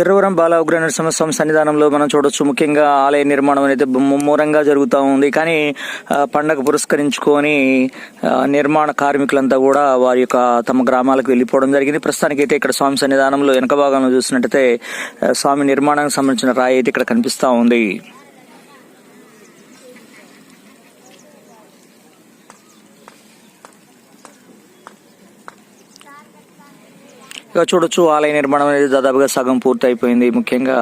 ఎర్రవరం బాల ఉగ్ర నరసింహస్వామి సన్నిధానంలో మనం చూడొచ్చు ముఖ్యంగా ఆలయ నిర్మాణం అనేది ముమ్మూరంగా జరుగుతూ ఉంది. కానీ పండగ పురస్కరించుకొని నిర్మాణ కార్మికులంతా కూడా వారి యొక్క తమ గ్రామాలకు వెళ్ళిపోవడం జరిగింది. ప్రస్తుతానికైతే ఇక్కడ స్వామి సన్నిధానంలో వెనక భాగంలో చూసినట్టయితే స్వామి నిర్మాణానికి సంబంధించిన రాయి అయితే ఇక్కడ కనిపిస్తూ ఉంది. ఇక చూడొచ్చు ఆలయ నిర్మాణం అనేది దాదాపుగా సగం పూర్తి అయిపోయింది ముఖ్యంగా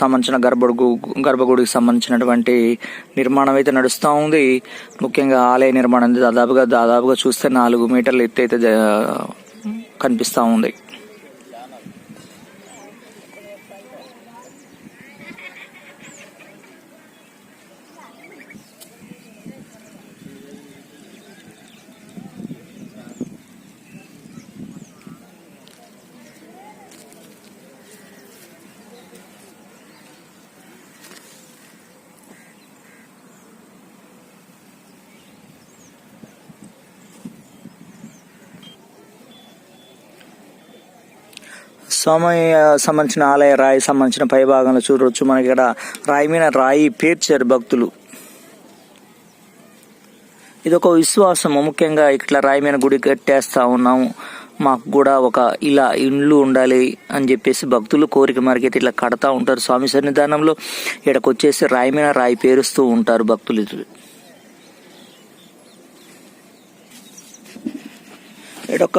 సంబంధించిన గర్భగుడు గర్భగుడికి సంబంధించినటువంటి నిర్మాణం అయితే నడుస్తూ ఉంది. ముఖ్యంగా ఆలయ నిర్మాణం దాదాపుగా దాదాపుగా చూస్తే నాలుగు మీటర్ల ఎత్తు అయితే కనిపిస్తూ ఉంది. స్వామి సంబంధించిన ఆలయ రాయి సంబంధించిన పై భాగంలో చూడవచ్చు మనకి ఇక్కడ రాయి మీద రాయి పేర్చారు భక్తులు. ఇది ఒక విశ్వాసము. ముఖ్యంగా ఇట్లా రాయి మీద గుడి కట్టేస్తా ఉన్నాము. మాకు కూడా ఒక ఇలా ఇండ్లు ఉండాలి అని చెప్పేసి భక్తులు కోరిక మరికైతే ఇట్లా కడతా ఉంటారు. స్వామి సన్నిధానంలో ఇక్కడికి వచ్చేసి రాయి మీద రాయి పేరుస్తూ ఉంటారు భక్తులు ఇటొక